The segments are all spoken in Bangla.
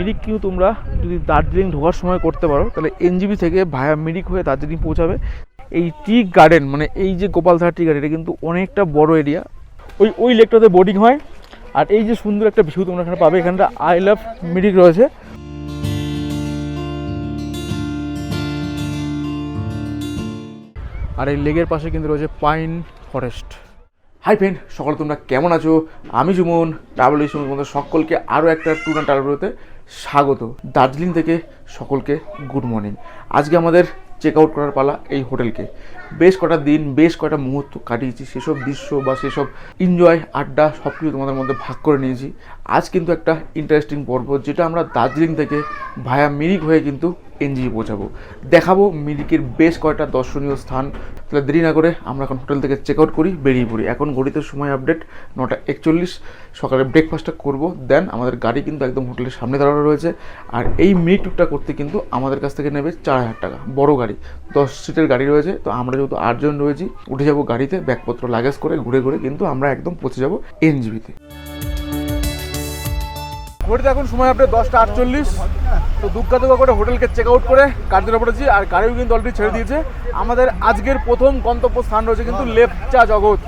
মিরিক কিন্তু তোমরা যদি দার্জিলিং ঢোকার সময় করতে পারো, তাহলে এনজিবি থেকে ভায়া মিরিক হয়ে দার্জিলিং পৌঁছাবে। এই টি গার্ডেন মানে এই যে গোপালধারা টি গার্ডেন, এটা কিন্তু অনেকটা বড় এরিয়া ওই ওই লেকটাতে বোটিং হয়। আর এই যে সুন্দর একটা ভিউ তোমরা এখানে পাবে, এখানটা আই লাভ মিরিক রয়েছে। আর এই লেগের পাশে কিন্তু রয়েছে পাইন ফরেস্ট হাই ফ্রেন্ড সকলে তোমরা কেমন আছো? আমি সুমন ট্রাভেল সুমন তোমাদের সকলকে আরও একটা ট্যুর অ্যান্ড স্বাগত। দার্জিলিং থেকে সকলকে গুড মর্নিং আজকে আমাদের চেক আউট করার পালা এই হোটেলকে। বেশ কটা দিন, বেশ কটা মুহূর্ত কাটিয়েছি, সেসব দৃশ্য বা সেসব এনজয় আড্ডা সব কিছু তোমাদের মধ্যে ভাগ করে নিয়েছি। আজ কিন্তু একটা ইন্টারেস্টিং পর্ব, যেটা আমরা দার্জিলিং থেকে ভায়া মিরিক হয়ে কিন্তু এনজিপি পৌঁছাবো। দেখাবো মিরিকের বেশ কয়েকটা দর্শনীয় স্থান। তাহলে দেরি না করে আমরা এখন হোটেল থেকে চেক আউট করি, বেরিয়ে পড়ি। এখন ঘড়িতে সময় আপডেট নটা একচল্লিশ। সকালে ব্রেকফাস্টটা করব দেন আমাদের গাড়ি কিন্তু একদম হোটেলের সামনে দাঁড়ানো রয়েছে। আর এই মিরিক টুকটা করতে কিন্তু আমাদের কাছ থেকে নেবে চার হাজার টাকা, বড় গাড়ি। দশ সিটের গাড়ি রয়েছে, তো আমরা যেহেতু আটজন রয়েছি, উঠে যাব গাড়িতে, ব্যাগপত্র লাগেজ করে ঘুরে ঘুরে কিন্তু আমরা একদম পৌঁছে যাব এনজিবিতে। ঘড়িতে এখন সময় আপনি দশটা আটচল্লিশ। তো দুগ্গা দুগ্গা করে হোটেলকে চেক আউট করে কার্যরা পড়েছি আর গাড়িও কিন্তু অলরেডি ছেড়ে দিয়েছে। আমাদের আজকের প্রথম গন্তব্য স্থান রয়েছে কিন্তু লেপচা জগৎ।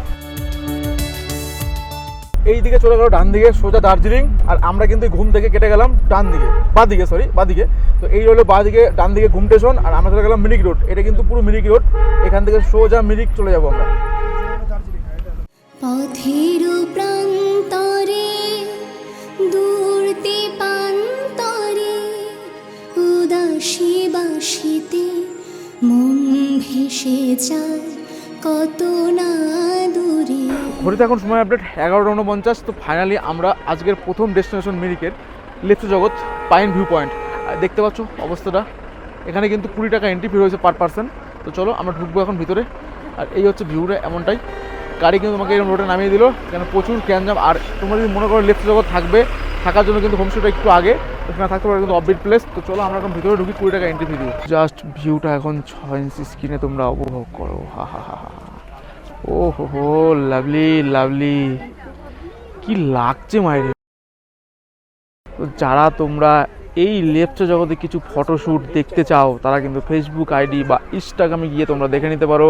এই দিকে চলে গেল ডান দিকে সোজা দার্জিলিং, আর আমরা কিন্তু ঘুম থেকে কেটে গেলাম ডান দিকে বা দিকে সরি বা দিকে তো এই হলো বা দিকে ডান দিকে ঘুম স্টেশন আর আমরা চলে গেলাম মিরিক রোড এটা কিন্তু পুরো মিরিক রোড এখান থেকে সোজা মিরিক চলে যাব আমরা। পথের প্রান্তরে যায় কত না দূরে। ঘড়িতে এখন সময় আপডেট এগারোটা উনপঞ্চাশ, তো ফাইনালি আমরা আজকের প্রথম ডেস্টিনেশন মিরিকের লিপ্ত জগৎ পাইন ভিউ পয়েন্ট দেখতে পাচ্ছ অবস্থাটা, এখানে কিন্তু কুড়ি টাকা এন্ট্রি ফি রয়েছে পার পার্সন তো চলো, আমরা ঢুকবো এখন ভিতরে। আর এই হচ্ছে ভিউটা এমনটাই। গাড়ি কিন্তু তোমাকে এরকম রোডে নামিয়ে দিল। কেন প্রচুর ক্যানজাম আর তোমরা যদি মনে করো লিপ্ত জগৎ থাকবে, থাকার জন্য কিন্তু হোমস্টেটা একটু আগে। ওখানে থাকতে পারে, কিন্তু অফবিট প্লেস তো চলো আমরা এখন ভিতরে ঢুকি কুড়ি টাকা এন্ট্রি ফি দিই জাস্ট ভিউটা এখন ছয় ইঞ্চি স্ক্রিনে তোমরা উপভোগ করো। হা হা হা ও হো। হো লাভলি লাভলি কি লাগছে মায়ের তো যারা তোমরা এই লেপচা জগতে কিছু ফটোশ্যুট দেখতে চাও, তারা কিন্তু ফেসবুক আইডি বা ইনস্টাগ্রামে গিয়ে তোমরা দেখে নিতে পারো।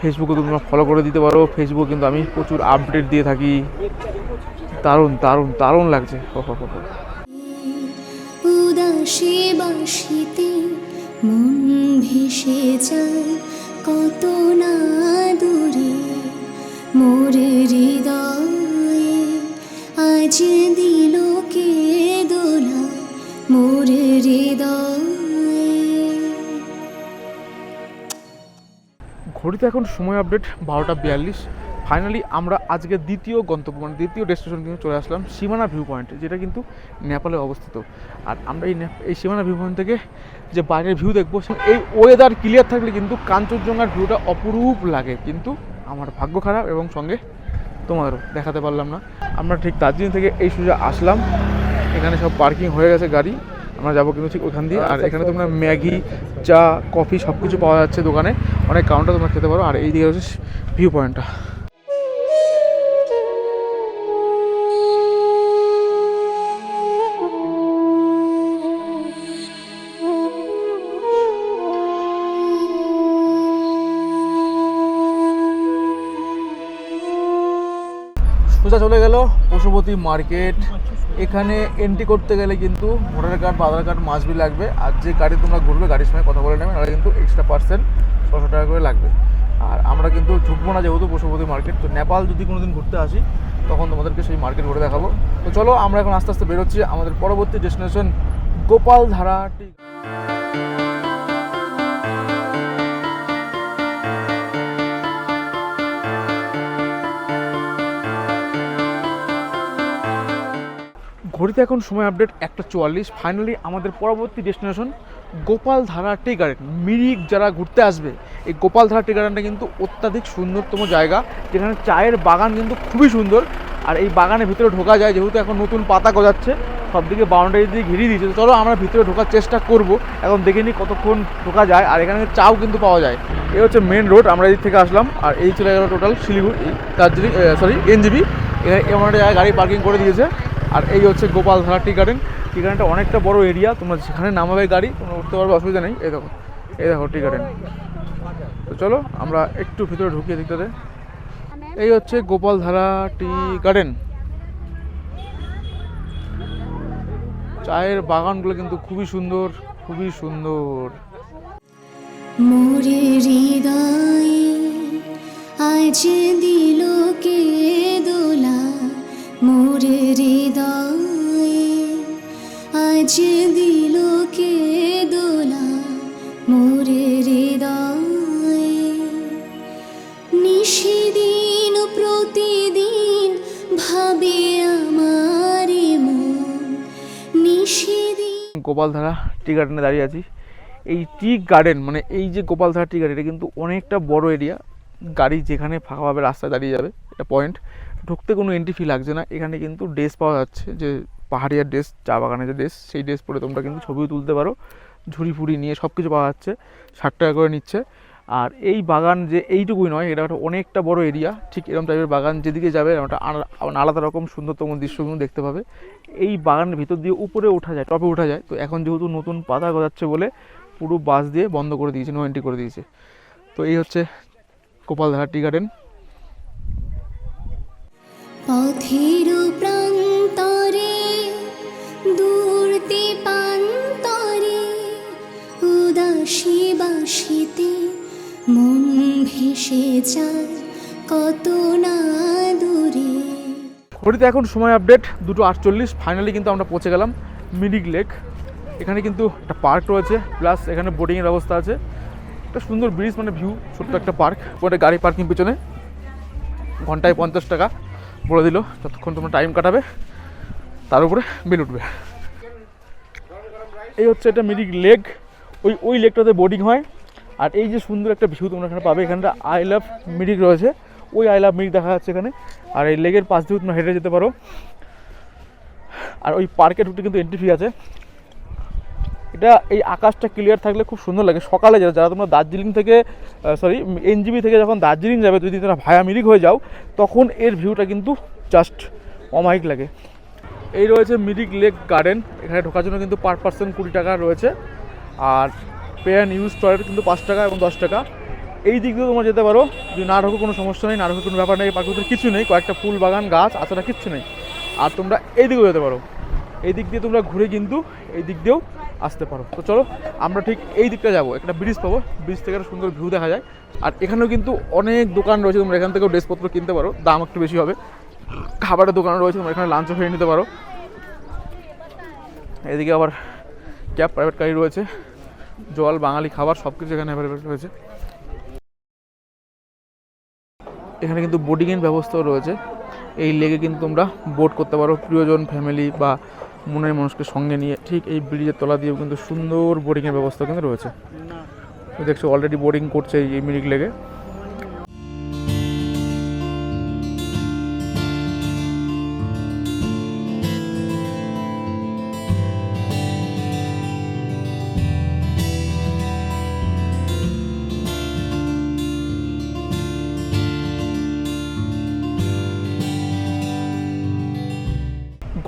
ফেসবুকে তোমরা ফলো করে দিতে পারো। ফেসবুকে কিন্তু আমি প্রচুর আপডেট দিয়ে থাকি। দারুণ দারুণ দারুণ লাগছে। হো হো হো। উদাসী বাসিতে মন ভেসে যায় কত না দূরে। মোরে হৃদয়ে আজ দিল কে দোলা, মোরে হৃদয়ে। ঘড়িতে এখন সময় আপডেট বারোটা বিয়াল্লিশ। ফাইনালি আমরা আজকে দ্বিতীয় গন্তব্য মানে দ্বিতীয় ডেস্টিনেশন কিন্তু চলে আসলাম, সীমানা ভিউ পয়েন্ট যেটা কিন্তু নেপালে অবস্থিত। আর আমরা এই এই সীমানা ভিউ পয়েন্ট থেকে যে বাইরের ভিউ দেখব এই ওয়েদার ক্লিয়ার থাকলে কিন্তু কাঞ্চনজঙ্ঘার ভিউটা অপরূপ লাগে। কিন্তু আমার ভাগ্য খারাপ এবং সঙ্গে তোমাদেরও দেখাতে পারলাম না। আমরা ঠিক দার্জিলিং থেকে এই সোজা আসলাম। এখানে সব পার্কিং হয়ে গেছে গাড়ি। আমরা যাব কিন্তু ঠিক ওখান দিয়ে। আর এখানে তোমরা ম্যাগি, চা, কফি সব কিছু পাওয়া যাচ্ছে দোকানে। অনেক কাউন্টার তোমরা খেতে পারো। আর এই দিকে হচ্ছে ভিউ পয়েন্টটা সোজা চলে গেল, পশুপতি মার্কেট। এখানে এন্ট্রি করতে গেলে কিন্তু ভোটার কার্ড বা আধার কার্ড মাসবি লাগবে। আর যে গাড়ি তোমরা ঘুরবে, গাড়ির সঙ্গে কথা বলে নেবে, নাহলে কিন্তু এক্সট্রা পার্সেন্ট ছশো টাকা করে লাগবে। আর আমরা কিন্তু ঢুকবো না যেহেতু পশুপতি মার্কেট, তো নেপাল যদি কোনো দিন ঘুরতে আসি, তখন তোমাদেরকে সেই মার্কেট ঘুরে দেখাবো। তো চলো, আমরা এখন আস্তে আস্তে বেরোচ্ছি আমাদের পরবর্তী ডেস্টিনেশন গোপালধারা টি ঘড়িতে এখন সময় আপডেট একটা চুয়াল্লিশ। ফাইনালি আমাদের পরবর্তী destination Gopaldhara tea garden Mirik যারা ঘুরতে আসবে, এই গোপালধারা টি গার্ডেনটা কিন্তু অত্যাধিক সুন্দরতম জায়গা। যেখানে চায়ের বাগান কিন্তু খুবই সুন্দর। আর এই বাগানের ভিতরে ঢোকা যায়, যেহেতু এখন নতুন পাতা গজাচ্ছে সব দিকে বাউন্ডারি দিয়ে ঘিরিয়ে দিয়েছে। চলো আমরা ভিতরে ঢোকার চেষ্টা করব। এখন দেখে নিই কতক্ষণ ঢোকা যায়। আর এখানে চাও কিন্তু পাওয়া যায়। এই হচ্ছে মেন রোড আমরা এই থেকে আসলাম। আর এই চলে গেল total Siliguri, Darjeeling sorry NJP. এখানে এমন একটা জায়গায় গাড়ি পার্কিং করে দিয়েছে। আর এই হচ্ছে গোপালধারা টি গার্ডেন টি গার্ডেনটা অনেকটা বড় এরিয়া তোমরা যেখানে নামাবে গাড়ি, তোমরা উঠতে পারবে, অসুবিধা নেই। এই দেখো এই দেখো টি গার্ডেন তো চলো, আমরা একটু ভিতরে ঢুকিয়ে দিকটাতে এই হচ্ছে গোপালধারা টি গার্ডেন চায়ের বাগানগুলো কিন্তু খুবই সুন্দর খুবই সুন্দর। মোরে হৃদয়ে আজ দিল কে দোলা? মোরে হৃদয়ে আজ দিল কে দোলা মোরে হৃদয়ে। নিশিদিন প্রতিদিন ভাবে আমারে নিশিদিন গোপালধারা টি গার্ডেনে দাঁড়িয়ে আছি। এই টি গার্ডেন মানে এই যে গোপালধারা টি গার্ডেন, এটা কিন্তু অনেকটা বড় এরিয়া গাড়ি যেখানে ফাঁকাভাবে রাস্তায় দাঁড়িয়ে যাবে, এটা পয়েন্ট ঢুকতে কোনো এন্ট্রি ফি লাগছে না। এখানে কিন্তু ড্রেস পাওয়া যাচ্ছে যে পাহাড়িয়া ড্রেস চা বাগানের যে ড্রেস সেই ড্রেস পরে তোমরা কিন্তু ছবিও তুলতে পারো। ঝুড়ি ফুড়ি নিয়ে সব কিছু পাওয়া যাচ্ছে। ষাট টাকা করে নিচ্ছে। আর এই বাগান যে এইটুকুই নয়, এটা একটা অনেকটা বড় এরিয়া ঠিক এরকম টাইপের বাগান যেদিকে যাবে একটা আলা- আলাদা রকম সুন্দরতম দৃশ্যগুলো দেখতে পাবে। এই বাগানের ভিতর দিয়ে উপরে ওঠা যায়, টপে ওঠা যায়। তো এখন যেহেতু নতুন পাতা গজাচ্ছে বলে পুরো বাস দিয়ে বন্ধ করে দিয়েছে নো এন্ট্রি করে দিয়েছে। তো এই হচ্ছে গোপালধারা টি গার্ডেন পথের প্রান্তরে দূরতে পান্তরে উদাসী বাসিতে মন ভেসে যায় কত না দূরে। ঘড়িতে এখন সময় আপডেট দুটো আটচল্লিশ ফাইনালি কিন্তু আমরা পৌঁছে গেলাম মিরিক লেক এখানে কিন্তু একটা পার্ক রয়েছে প্লাস এখানে বোটিংয়ের ব্যবস্থা আছে। একটা সুন্দর ব্রিজ মানে ভিউ ছোট্ট একটা পার্ক ওটা গাড়ি পার্কিং পিছনে। ঘন্টায় পঞ্চাশ টাকা। বলে দিল, যতক্ষণ তোমরা টাইম কাটাবে, তার উপরে বিল উঠবে। এই হচ্ছে একটা মিরিক লেক। ওই ওই লেকটাতে বোটিং হয়। আর এই যে সুন্দর একটা ভিউ তোমরা এখানে পাবে, এখানটা আই লাভ মিরিক রয়েছে। ওই আই লাভ মিরিক দেখা যাচ্ছে এখানে। আর এই লেকের পাশ দিয়েও তোমরা হেঁটে যেতে পারো। আর ওই পার্কে ঢুকতে কিন্তু এন্ট্রি ফি আছে। এটা এই আকাশটা ক্লিয়ার থাকলে খুব সুন্দর লাগে। সকালে যারা যারা তোমরা দার্জিলিং থেকে সরি এনজিবি থেকে যখন দার্জিলিং যাবে, যদি তোমরা ভায়া মিরিক হয়ে যাও, তখন এর ভিউটা কিন্তু জাস্ট অমাইক লাগে। এই রয়েছে মিরিক লেক গার্ডেন। এখানে ঢোকার জন্য কিন্তু পার পার্সন কুড়ি টাকা রয়েছে। আর পে অ্যান্ড ইউজ টয়লেট কিন্তু পাঁচ টাকা এবং দশ টাকা। এই দিক দিয়ে তোমরা যেতে পারো। যদি না ঢোকো, কোনো সমস্যা নেই। না ঢোকো কোনো ব্যাপার নেই। পার্কের কিছু নেই। কয়েকটা ফুল বাগান, গাছ, আছাড়া কিচ্ছু নেই। আর তোমরা এই দিকেও যেতে পারো। এই দিক দিয়ে তোমরা ঘুরে কিন্তু, এই দিক দিয়েও আসতে পারো। তো চলো, আমরা ঠিক এই দিকটা যাব। একটা ব্রিজ পাবো। ব্রিজ থেকে একটা সুন্দর ভিউ দেখা যায়। আর এখানেও কিন্তু অনেক দোকান রয়েছে। তোমরা এখান থেকেও ড্রেসপত্র কিনতে পারো। দাম একটু বেশি হবে। খাবারের দোকান রয়েছে। তোমরা এখানে লাঞ্চও খেয়ে নিতে পারো। এদিকে আবার ক্যাব প্রাইভেট গাড়ি রয়েছে। জল, বাঙালি খাবার সব কিছু এখানে অ্যাভেলেবেল রয়েছে। এখানে কিন্তু বোটিংয়ের ব্যবস্থাও রয়েছে। এই লেগে কিন্তু তোমরা বোট করতে পারো। প্রিয়জন ফ্যামিলি বা মনের মানুষকে সঙ্গে নিয়ে ঠিক এই ব্রিজের তলা দিয়েও কিন্তু সুন্দর বোর্ডিংয়ের ব্যবস্থা কিন্তু রয়েছে। দেখছ অলরেডি বোর্ডিং করছে এই মিরিক লেগে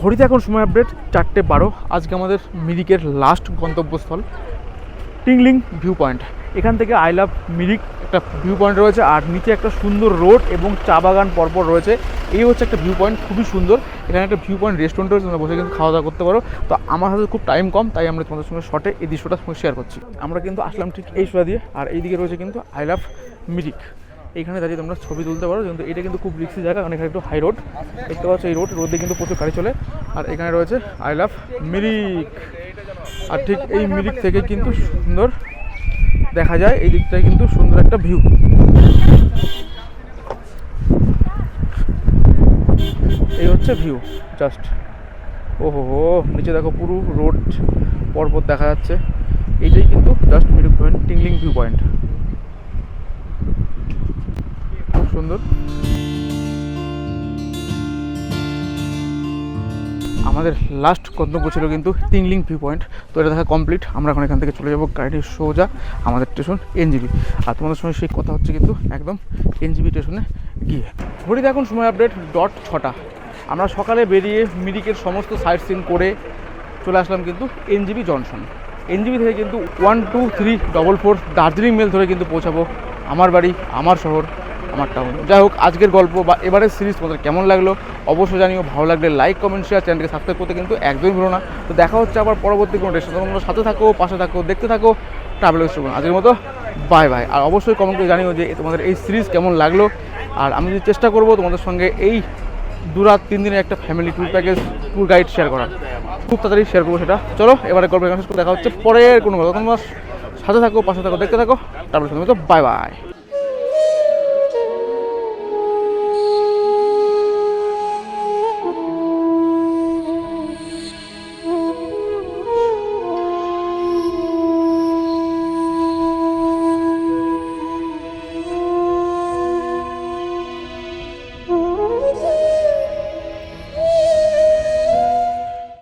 ঘড়িতে এখন সময় আপডেট চারটে বারো। আজকে আমাদের মিরিকের লাস্ট গন্তব্যস্থল, টিংলিং ভিউ পয়েন্ট এখান থেকে আই লাভ মিরিক, একটা ভিউ পয়েন্ট রয়েছে, আর নিচে একটা সুন্দর রোড এবং চা বাগান পরপর রয়েছে। এই হচ্ছে একটা ভিউ পয়েন্ট খুবই সুন্দর। এখানে একটা ভিউ পয়েন্ট রেস্টুরেন্ট রয়েছে, তোমরা বসে কিন্তু খাওয়া দাওয়া করতে পারো। তো আমার হাতে খুব টাইম কম, তাই আমরা তোমাদের সঙ্গে শর্টে এই দৃশ্যটা শেয়ার করছি। আমরা কিন্তু আসলাম ঠিক এই সোজা দিয়ে, আর এইদিকে রয়েছে কিন্তু আই লাভ মিরিক। এইখানে দাঁড়িয়ে তোমরা ছবি তুলতে পারো, কিন্তু এটা কিন্তু খুব রিক্সি জায়গা, কারণ এখানে একটু হাই রোড দেখতে পাচ্ছ এই রোড রোডে কিন্তু প্রচুর গাড়ি চলে। আর এখানে রয়েছে আই লাভ মিরিক আর ঠিক এই মিরিক থেকে কিন্তু সুন্দর দেখা যায়, এই দিকটায় কিন্তু সুন্দর একটা ভিউ এই হচ্ছে ভিউ জাস্ট ওহো হো, নিচে দেখো পুরো রোড পর্বত দেখা যাচ্ছে। এইটাই কিন্তু just Mirik point Tingling view point খুব সুন্দর। আমাদের লাস্ট গন্তব্য ছিল কিন্তু তিংলিং ভিউ পয়েন্ট। তো এটা দেখা কমপ্লিট আমরা এখন এখান থেকে চলে যাব। গাড়ির সোজা আমাদের স্টেশন এনজিবি আর তোমাদের সঙ্গে সেই কথা হচ্ছে কিন্তু একদম এনজিবি স্টেশনে গিয়ে। ঘড়িতে এখন সময় আপডেট ডট ছটা। আমরা সকালে বেরিয়ে মিরিকের সমস্ত সাইট সিন করে চলে আসলাম কিন্তু এনজিবি জনসন এনজিবি থেকে কিন্তু one two three double four Darjeeling mail ধরে কিন্তু পৌঁছাবো। আমার বাড়ি, আমার শহর। আমার টাউন যাই হোক, আজকের গল্প বা এবারের সিরিজ তোমাদের কেমন লাগল অবশ্যই জানিও। ভালো লাগলে লাইক কমেন্ট শেয়ার চ্যানেলকে সাবস্ক্রাইব করতে কিন্তু একদমই ভুলো না। তো দেখা হচ্ছে আবার পরবর্তী কোনো ডেস্টিনেশন তোমরা সাথে থাকো, পাশে থাকো, দেখতে থাকো। ট্রাভেল স্টোন আজকের মতো বাই বাই আর অবশ্যই কমেন্ট করে জানিও যে তোমাদের এই সিরিজ কেমন লাগল। আর আমি যদি চেষ্টা করব তোমাদের সঙ্গে এই দু রাত তিন দিনের একটা family tour package tour guide share করার। খুব তাড়াতাড়ি শেয়ার করব সেটা। চলো এবারে গল্প দেখা হচ্ছে পরের কোনো কথা তোমরা সাথে থাকো, পাশে থাকো, দেখতে থাকো। তারপরে বাই বাই